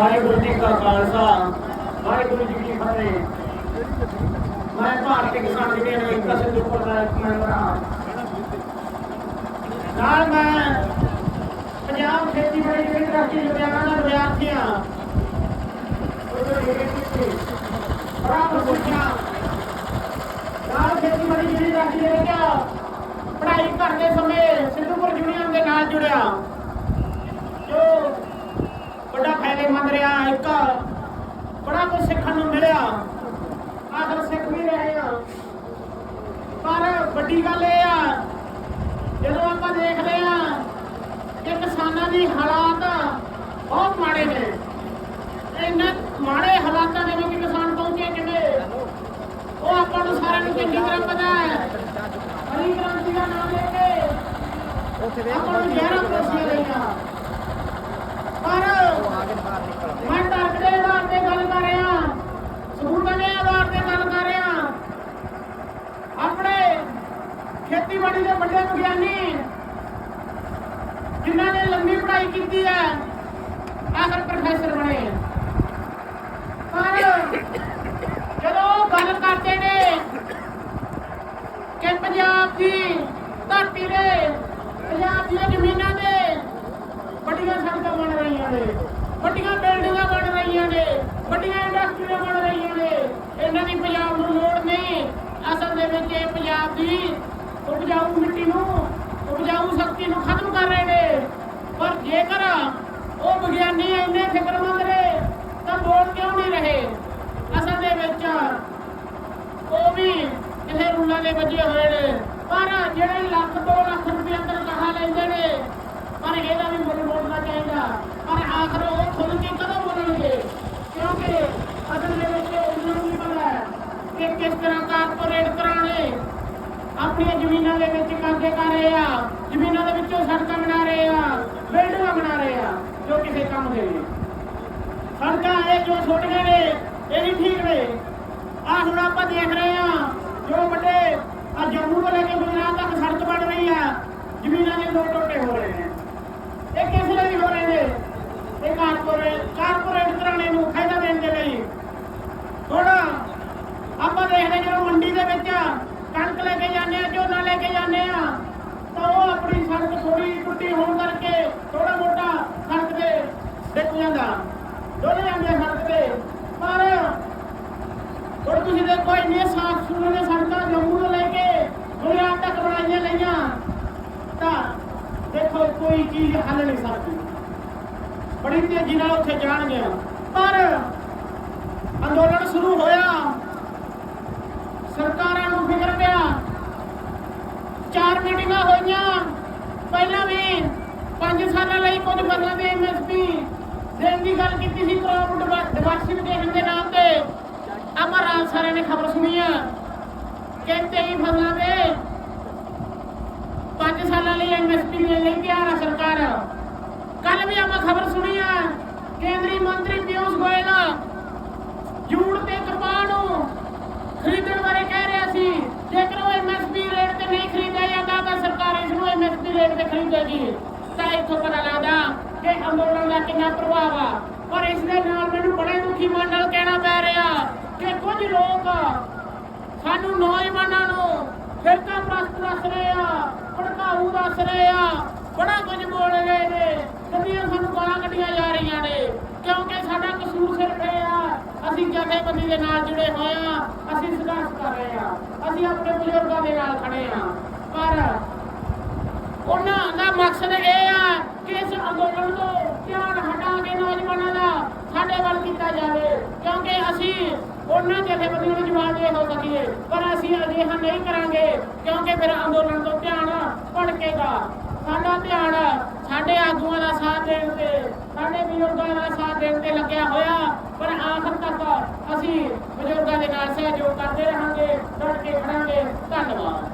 ਵਾਹਿਗੁਰੂ ਜੀ ਕਾ ਖਾਲਸਾ, ਵਾਹਿਗੁਰੂ ਜੀ ਕੀ ਫਤਿਹ। ਮੈਂ ਭਾਰਤੀ ਕਿਸਾਨ ਯੂਨੀਅਨ ਏਕਤਾ ਸਿੰਧੂਪੁਰ ਦਾ ਇੱਕ ਮੈਂਬਰ ਹਾਂ। ਨਾਲ ਮੈਂ ਪੰਜਾਬ ਖੇਤੀਬਾੜੀ ਯੂਨੀਵਰਸਿਟੀ ਲੁਧਿਆਣਾ ਦਾ ਵਿਦਿਆਰਥੀ ਹਾਂ ਬੜਾ ਪੁੱਛਿਆ ਨਾਲ ਖੇਤੀਬਾੜੀ ਯੂਨੀਵਰਸਿਟੀ ਦੇ ਪੜ੍ਹਾਈ ਕਰਦੇ ਸਮੇਂ ਸਿੰਧੂਪੁਰ ਯੂਨੀਅਨ ਦੇ ਨਾਲ ਜੁੜਿਆ ਜੋ ਵੱਡਾ ਫਾਇਦੇਮੰਦ ਰਿਹਾ ਇੱਕ ਬੜਾ ਕੁਝ ਸਿੱਖਣ ਨੂੰ ਮਿਲਿਆ ਆਖਰ ਸਿੱਖ ਵੀ ਰਹੇ ਆ। ਪਰ ਵੱਡੀ ਗੱਲ ਇਹ ਆ ਜਦੋਂ ਆਪਾਂ ਦੇਖਦੇ ਆ ਕਿ ਕਿਸਾਨਾਂ ਦੀ ਹਾਲਾਤ ਬਹੁਤ ਮਾੜੇ ਨੇ। ਇਹਨਾਂ ਮਾੜੇ ਹਾਲਾਤਾਂ ਦੇ ਵਿੱਚ ਕਿਸਾਨ ਪਹੁੰਚੇ ਕਿਵੇਂ ਉਹ ਆਪਾਂ ਨੂੰ ਸਾਰਿਆਂ ਨੂੰ ਚੰਗੀ ਤਰ੍ਹਾਂ ਪਤਾ ਹੈ। ਹਰੀ ਕ੍ਰਾਂਤੀ ਦਾ ਨਾਮ ਲੈ ਕੇ ਆਪਾਂ ਨੂੰ ਜ਼ਹਿਰਾਂ ਪਰੋਸੀਆਂ ਗਈਆਂ ਪਰ ਮੈਂ ਤਰਕ ਦੇ ਆਧਾਰ ਤੇ ਗੱਲ ਕਰ ਰਿਹਾ ਸਬੂਤਾਂ ਦੇ ਆਧਾਰ ਤੇ ਗੱਲ ਕਰ ਰਿਹਾ ਆਪਣੇ ਖੇਤੀਬਾੜੀ ਦੇ ਵੱਡੇ ਵਿਗਿਆਨੀ ਜਿਨ੍ਹਾਂ ਨੇ ਲੰਮੀ ਪੜ੍ਹਾਈ ਕੀਤੀ ਹੈ, ਆਖਰ ਪ੍ਰੋਫੈਸਰ ਬਣੇ। ਪਰ ਜਦੋਂ ਗੱਲ ਕਰਦੇ ਨੇ ਕਿ ਪੰਜਾਬ ਦੀ ਧਰਤੀ ਦੇ ਪੰਜਾਬ ਦੀਆਂ ਜ਼ਮੀਨਾਂ ਦੇ ਵੱਡੀਆਂ ਸੜਕਾਂ ਬਣ ਰਹੀਆਂ ਨੇ, ਵੱਡੀਆਂ ਬਿਲਡਿੰਗਾਂ ਬਣ ਰਹੀਆਂ ਨੇ, ਵੱਡੀਆਂ ਇੰਡਸਟਰੀਆਂ ਬਣ ਰਹੀਆਂ ਨੇ, ਇਹਨਾਂ ਦੀ ਪੰਜਾਬ ਨੂੰ ਲੋੜ ਨਹੀਂ। ਅਸਲ ਦੇ ਵਿੱਚ ਇਹ ਪੰਜਾਬ ਦੀ ਉਪਜਾਊ ਮਿੱਟੀ ਨੂੰ, ਉਪਜਾਊ ਸ਼ਕਤੀ ਨੂੰ ਖਤਮ ਕਰ ਰਹੇ ਨੇ। ਪਰ ਜੇਕਰ ਉਹ ਵਿਗਿਆਨੀ ਇੰਨੇ ਫਿਕਰਮੰਦ ਨੇ, ਤਾਂ ਲੋੜ ਕਿਉਂ ਨਹੀਂ ਰਹੇ? ਅਸਲ ਦੇ ਵਿੱਚ ਉਹ ਵੀ ਕਿਸੇ ਰੂਲਾਂ ਦੇ ਵੱਜੇ ਹੋਏ ਨੇ। ਪਰ ਜਿਹੜੇ ਲੱਖ 2 ਲੱਖ ਰੁਪਏ ਤਨਖਾਹ ਲੈਂਦੇ ਨੇ, ਪਰ ਇਹਦਾ ਵੀ ਮੁੱਲ ਮੋੜਨਾ ਚਾਹੀਦਾ। ਪਰ ਆਖਰ ਉਹ ਖੁੱਲ ਕੇ ਕਦੋਂ ਬੋਲਣਗੇ? ਕਿਉਂਕਿ ਅਸਲ ਦੇ ਵਿੱਚ ਉਹਨਾਂ ਨੂੰ ਵੀ ਪਤਾ ਹੈ ਕਿ ਕਿਸ ਤਰ੍ਹਾਂ ਕਾਰਪੋਰੇਟ ਕਰ ਵਿੱਚ ਕਬਜ਼ੇ ਰਹੇ ਆ, ਜ਼ਮੀਨਾਂ ਦੇ ਵਿੱਚੋਂ ਸੜਕਾਂ ਬਣਾ ਰਹੇ ਆ, ਬਿਲਡਿੰਗਾਂ ਬਣਾ ਰਹੇ ਆ, ਜੋ ਕਿਸੇ ਕੰਮ ਦੇ ਨਹੀਂ ਸੜਕਾਂ ਇਹ ਜੋ ਛੋਟੀਆਂ ਨੇ, ਇਹ ਵੀ ਠੀਕ ਨੇ। ਆ ਹੁਣ ਆਪਾਂ ਦੇਖ ਰਹੇ ਆ, ਜੋ ਵੱਡੇ ਆ ਜੰਮੂ ਤੋਂ ਲੈ ਕੇ ਗੁਜਰਾਤ ਤੱਕ ਸੜਕ ਬਣ ਰਹੀ ਆ, ਜ਼ਮੀਨਾਂ ਦੇ ਦੋ ਟੋਟੇ ਹੋ ਰਹੇ ਨੇ। ਇਹ ਕਿਸ ਲਈ ਹੋ ਰਹੇ ਨੇ? ਇਹ ਕਾਰਪੋਰੇਟ ਕਾਰਪੋਰੇਟ ਘਰਾਣੇ ਨੂੰ ਫਾਇਦਾ ਦੇਣ ਦੇ ਲਈ। ਹੁਣ ਆਪਾਂ ਦੇਖਦੇ ਜਦੋਂ ਮੰਡੀ ਦੇ ਵਿੱਚ ਕਣਕ ਲੈ ਕੇ ਜਾਂਦੇ ਆ, ਝੋਨਾ ਲੈ ਕੇ ਜਾਂਦੇ ਆ। ਤਾਂ ਉਹ ਆਪਣੀ ਸੜਕ ਥੋੜੀ ਟੁੱਟੀ ਹੋਣ ਕਰਕੇ ਥੋੜਾ ਮੋਟਾ ਸੜਕ ਤੇ ਡਿੱਗ ਜਾਂਦਾ। ਡੋਲੇ ਜਾਂਦੇ ਸੜਕ ਤੇ। ਪਰ ਹੁਣ ਤੁਸੀਂ ਦੇਖੋ ਇੰਨੇ ਸਾਫ਼ ਸੁਥਰੇ ਸੜਕਾਂ ਜੰਮੂ ਤੋਂ ਲੈ ਕੇ ਗੁਜਰਾਤ ਤੱਕ ਬਣਾਈਆਂ ਲਈਆਂ। ਤਾਂ ਦੇਖੋ, ਕੋਈ ਚੀਜ਼ ਹੱਲ ਨਹੀਂ ਸਕਦੀ ਬੜੀ ਤੇਜ਼ੀ ਨਾਲ ਉੱਥੇ ਜਾਣਗੇ। ਪਰ ਅੰਦੋਲਨ ਸ਼ੁਰੂ ਹੋਇਆ। ਸਰਕਾਰ ਚਾਰ ਹੋਈਆਂ। ਪਹਿਲਾਂ ਵੀ 5 ਸਾਲਾਂ ਲਈ ਕੁਝ ਫਸਲਾਂ ਦੇ ਐਮਐਸਪੀ ਦੇਣ ਦੀ ਗੱਲ ਕੀਤੀ ਸੀ ਕ੍ਰੌਪ ਡਿਵਰਸਿਫਿਕੇਸ਼ਨ ਦੇ ਨਾਮ ਤੇ। ਆਪਾਂ ਰਾਤ ਸਾਰਿਆਂ ਨੇ ਖਬਰ ਸੁਣੀ ਆ। ਕਿ 23 ਫਸਲਾਂ ਦੇ 5 ਸਾਲਾਂ ਲਈ ਐਮਐਸਪੀ ਲੈ ਲਈ ਬਿਹਾਰ ਸਰਕਾਰ ਕੱਲ ਵੀ ਆਪਾਂ ਖਬਰ ਸੁਣੀ ਆ ਕੇਂਦਰੀ ਮੰਤਰੀ ਪਿਊਸ਼ ਗੋਇਲ ਜੂੜ ਤੇ ਕਪਾਹ ਨੂੰ ਖਰੀਦਣ ਬਾਰੇ ਕਹਿ ਰਿਹਾ ਸੀ ਜੇਕਰ ਉਹ ਐਮਐਸਪੀ ਰੇਟ ਤੇ ਨਹੀਂ ਖਰੀਦਿਆ ਜਾਂਦਾ ਤਾਂ ਸਰਕਾਰ ਇਸ ਨੂੰ ਐਮਐਸਪੀ ਰੇਟ ਤੇ ਖਰੀਦੇਗੀ ਤਾਂ ਇੱਥੋਂ ਪਤਾ ਲੱਗਦਾ ਕਿ ਅੰਦੋਲਨ ਦਾ ਕਿੰਨਾ ਪ੍ਰਭਾਵ ਆ। ਪਰ ਇਸ ਦੇ ਨਾਲ ਮੈਨੂੰ ਬੜੇ ਦੁਖੀ ਮਨ ਨਾਲ ਕਹਿਣਾ ਪੈ ਰਿਹਾ ਕਿ ਕੁਝ ਲੋਕ ਸਾਨੂੰ ਨੌਜਵਾਨਾਂ ਨੂੰ ਫਿਰਕਾ ਪ੍ਰਸਤ ਦੱਸ ਰਹੇ ਆ, ਭੜਕਾਊ ਦੱਸ ਰਹੇ ਆ, ਬੜਾ ਕੁਝ ਬੋਲ ਰਹੇ ਨੇ ਕੱਢੀਆਂ ਸਾਨੂੰ ਗਾਲਾਂ ਕੱਢੀਆਂ ਜਾ ਰਹੀਆਂ ਨੇ। ਕਿਉਂਕਿ ਸਾਡਾ ਕਸੂਰ ਸਿਰਫ ਇਹ ਆ, ਅਸੀਂ ਜਥੇਬੰਦੀ ਦੇ ਨਾਲ ਜੁੜੇ ਹੋਏ ਆ, ਅਸੀਂ ਸੰਘਰਸ਼ ਕਰ ਰਹੇ ਆ, ਅਸੀਂ ਆਪਣੇ ਬਜ਼ੁਰਗਾਂ ਦੇ ਨਾਲ ਖੜੇ ਆ। ਪਰ ਉਹਨਾਂ ਦਾ ਮਕਸਦ ਇਹ ਆ ਕਿ ਇਸ ਅੰਦੋਲਨ ਤੋਂ ਧਿਆਨ ਹਟਾ ਕੇ ਨੌਜਵਾਨਾਂ ਦਾ ਸਾਡੇ ਵੱਲ ਕੀਤਾ ਜਾਵੇ ਕਿਉਂਕਿ ਅਸੀਂ ਉਹਨਾਂ ਜਥੇਬੰਦੀਆਂ ਨੂੰ ਜਵਾਬ ਹੋ ਸਕੀਏ। ਪਰ ਅਸੀਂ ਅਜਿਹਾ ਨਹੀਂ ਕਰਾਂਗੇ, ਕਿਉਂਕਿ ਫਿਰ ਅੰਦੋਲਨ ਤੋਂ ਧਿਆਨ ਭਟਕੇਗਾ। ਸਾਡਾ ਧਿਆਨ ਸਾਡੇ ਆਗੂਆਂ ਦਾ ਸਾਥ ਦੇਣ ਤੇ, ਸਾਡੇ ਬਜ਼ੁਰਗਾਂ ਦਾ ਸਾਥ ਦੇਣ ਤੇ ਲੱਗਿਆ ਹੋਇਆ। ਪਰ ਆਖਰ ਤੱਕ ਅਸੀਂ ਬਜ਼ੁਰਗਾਂ ਦੇ ਨਾਲ ਸਹਿਯੋਗ ਕਰਦੇ ਰਹਾਂਗੇ ਡਟ ਕੇ ਖੜਾਂਗੇ। ਧੰਨਵਾਦ।